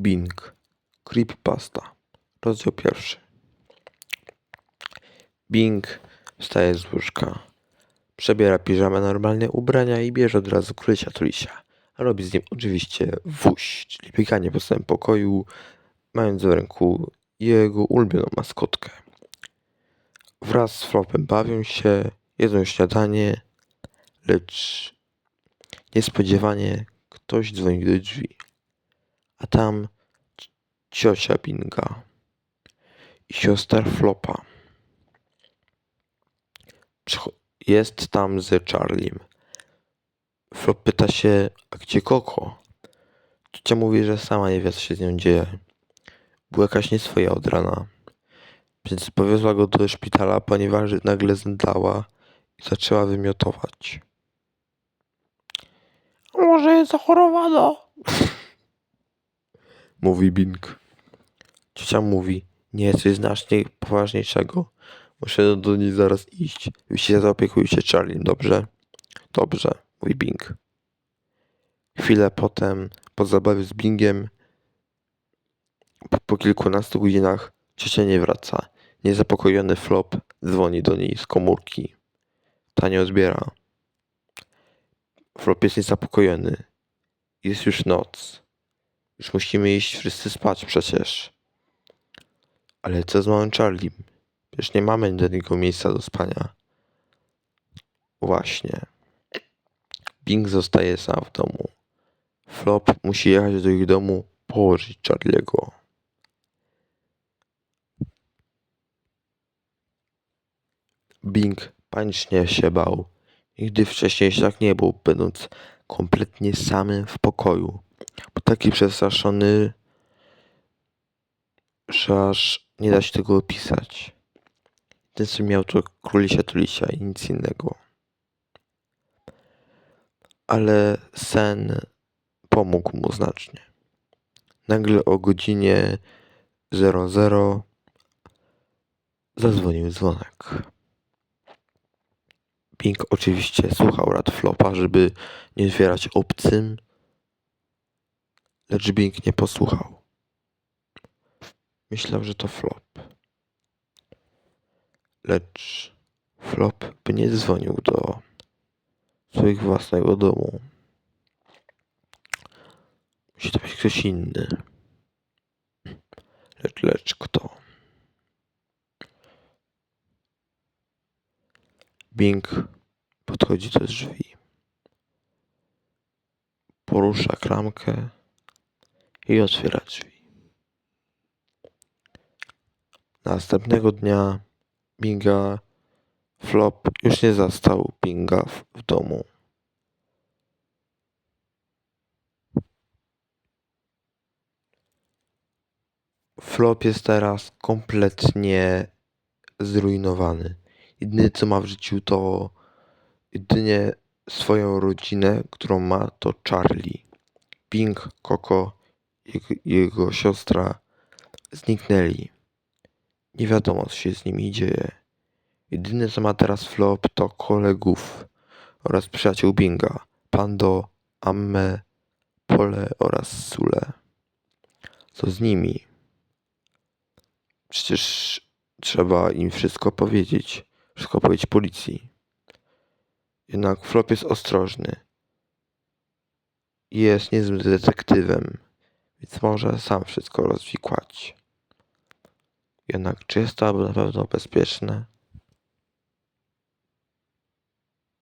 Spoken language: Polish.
Bing. Creepypasta. Rozdział pierwszy. Bing wstaje z łóżka. Przebiera piżamę, normalne ubrania i bierze od razu krycia tulisia. Robi z nim oczywiście wuś, czyli bieganie po całym pokoju, mając w ręku jego ulubioną maskotkę. Wraz z Flopem bawią się, jedzą śniadanie, lecz niespodziewanie ktoś dzwoni do drzwi. A tam ciocia Binga i siostra Flopa. Jest tam z Charliem. Flop pyta się, a gdzie Koko? Ciocia mówi, że sama nie wie, co się z nią dzieje. Była jakaś nieswoja od rana. Więc powiozła go do szpitala, ponieważ nagle zemdlała i zaczęła wymiotować. Może jest zachorowana? Mówi Bing. Ciocia mówi, nie, coś znacznie poważniejszego. Muszę do niej zaraz iść. Wy się zaopiekujcie Charlie, dobrze? Dobrze, mówi Bing. Chwilę potem, po zabawie z Bingiem, po, po kilkunastu godzinach ciocia nie wraca. Niezapokojony Flop dzwoni do niej z komórki. Ta nie odbiera. Flop jest niezapokojony. Jest już noc. Już musimy iść wszyscy spać przecież. Ale co z małym Charlie? Przecież nie mamy do niego miejsca do spania. Właśnie. Bing zostaje sam w domu. Flop musi jechać do ich domu, położyć Charliego. Bing panicznie się bał. Nigdy wcześniej tak nie był, będąc kompletnie samym w pokoju. Był taki przestraszony, że aż nie da się tego opisać. Ten co miał to królisia tulisia i nic innego. Ale sen pomógł mu znacznie. Nagle o godzinie 00 zadzwonił dzwonek. Pink oczywiście słuchał rad Flopa, żeby nie otwierać obcym, lecz Bing nie posłuchał. Myślał, że to Flop. Lecz Flop by nie dzwonił do swoich własnego domu. Musi to być ktoś inny. Lecz, lecz kto? Bing podchodzi do drzwi. Porusza klamkę i otwiera drzwi. Następnego dnia Binga Flop już nie zastał Binga w, domu. Flop jest teraz kompletnie zrujnowany. Jedyne co ma w życiu to jedynie swoją rodzinę, którą ma to Charlie. Pink, Coco jego siostra zniknęli. Nie wiadomo co się z nimi dzieje. Jedyne co ma teraz Flop to kolegów oraz przyjaciół Binga. Pando, Amme, Pole oraz Sule. Co z nimi? Przecież trzeba im wszystko powiedzieć. Wszystko powiedzieć policji. Jednak Flop jest ostrożny. Jest niezłym detektywem, więc może sam wszystko rozwikłać. Jednak czy jest to aby na pewno bezpieczne?